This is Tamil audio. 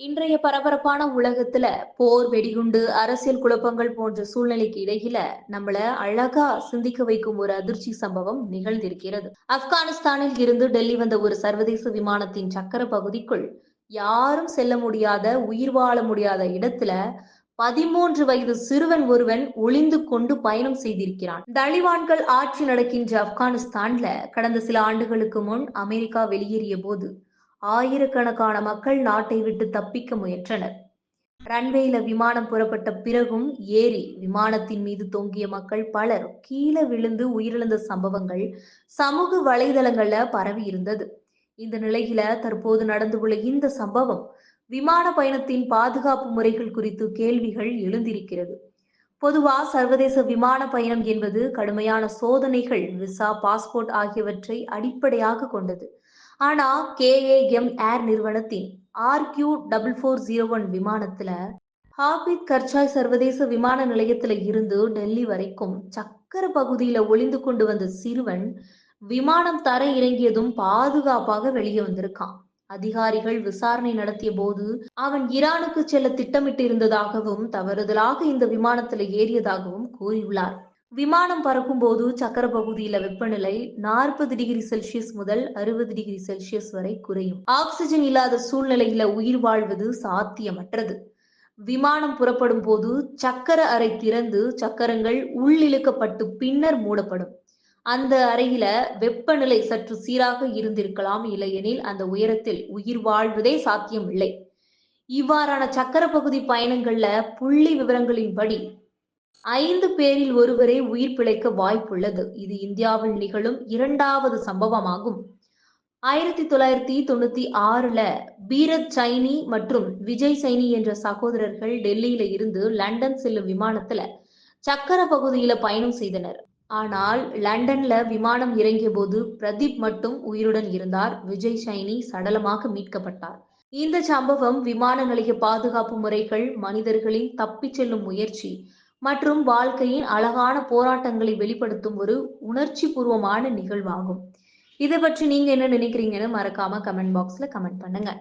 இன்றைய பரபரப்பான உலகத்துல போர் வெடிகுண்டு அரசியல் குழப்பங்கள் போன்ற சூழ்நிலைக்கு இடையில நம்மள அழகா சிந்திக்க வைக்கும் ஒரு அதிர்ச்சி சம்பவம் நிகழ்ந்திருக்கிறது. ஆப்கானிஸ்தானில் இருந்து டெல்லி வந்த ஒரு சர்வதேச விமானத்தின் சக்கர பகுதிக்குள் யாரும் செல்ல முடியாத உயிர் வாழ முடியாத இடத்துல பதிமூன்று வயது சிறுவன் ஒருவன் ஒளிந்து கொண்டு பயணம் செய்திருக்கிறான். தலிவான்கள் ஆட்சி நடக்கின்ற ஆப்கானிஸ்தான்ல கடந்த சில ஆண்டுகளுக்கு முன் அமெரிக்கா வெளியேறிய போது ஆயிரக்கணக்கான மக்கள் நாட்டை விட்டு தப்பிக்க முயன்றனர். ரன்வேயில விமானம் புறப்பட்ட பிறகும் ஏறி விமானத்தின் மீது தொங்கிய மக்கள் பலர் கீழே விழுந்து உயிரிழந்த சம்பவங்கள் சமூக வலைதளங்கள்ல பரவி இருந்தது. இந்த நிலையில தற்போது நடந்துள்ள இந்த சம்பவம் விமான பயணத்தின் பாதுகாப்பு முறைகள் குறித்து கேள்விகள் எழுந்திருக்கிறது. பொதுவா சர்வதேச விமான பயணம் என்பது கடுமையான சோதனைகள் விசா பாஸ்போர்ட் ஆகியவற்றை அடிப்படையாக கொண்டது. ஆனா கேஏஎம் ஏர் நிறுவனத்தின் RQ double four zero one விமானத்துல ஹாபித் கர்சாய் சர்வதேச விமான நிலையத்துல இருந்து டெல்லி வரைக்கும் சக்கர பகுதியில ஒளிந்து கொண்டு வந்த சிறுவன் விமானம் தர இறங்கியதும் பாதுகாப்பாக வெளியே வந்திருக்கான். அதிகாரிகள் விசாரணை நடத்திய போது அவன் ஈரானுக்கு செல்ல திட்டமிட்டு இருந்ததாகவும் தவறுதலாக இந்த விமானத்துல ஏறியதாகவும் கூறியுள்ளார். விமானம் பறக்கும் போது சக்கர பகுதியில வெப்பநிலை நாற்பது டிகிரி செல்சியஸ் முதல் அறுபது டிகிரி செல்சியஸ் வரை குறையும். ஆக்சிஜன் இல்லாத சூழ்நிலையில உயிர் வாழ்வது சாத்தியமற்றது. விமானம் புறப்படும் போது சக்கர அறை திறந்து சக்கரங்கள் உள்ளிழுக்கப்பட்டு பின்னர் மூடப்படும். அந்த அறையில வெப்பநிலை சற்று சீராக இருந்திருக்கலாம் இல்லையெனில் அந்த உயரத்தில் உயிர் வாழ்வதே சாத்தியம் இல்லை இவ்வாறான சக்கர பகுதி பயணங்கள்ல புள்ளி விவரங்களின்படி ஐந்து பேரில் ஒருவரே உயிர் பிழைக்க வாய்ப்புள்ளது. இது இந்தியாவில் நிகழும் இரண்டாவது சம்பவமாகும். ஆயிரத்தி தொள்ளாயிரத்தி தொண்ணூத்தி ஆறுல பீரத் சைனி மற்றும் விஜய் சைனி என்ற சகோதரர்கள் டெல்லியில இருந்து லண்டன் செல்லும் விமானத்துல சக்கர பகுதியில பயணம் செய்தனர். ஆனால் லண்டன்ல விமானம் இறங்கிய போது பிரதீப் மட்டும் உயிருடன் இருந்தார். விஜய் சைனி சடலமாக மீட்கப்பட்டார். இந்த சம்பவம் விமான நிலைய பாதுகாப்பு முறைகள் மனிதர்களின் தப்பிச் செல்லும் முயற்சி மற்றும் வாழ்க்கையின் அழகான போராட்டங்களை வெளிப்படுத்தும் ஒரு உணர்ச்சி பூர்வமான நிகழ்வாகும். இதை பற்றி நீங்க என்ன நினைக்கிறீங்கன்னு மறக்காம கமெண்ட் பாக்ஸ்ல கமெண்ட் பண்ணுங்க.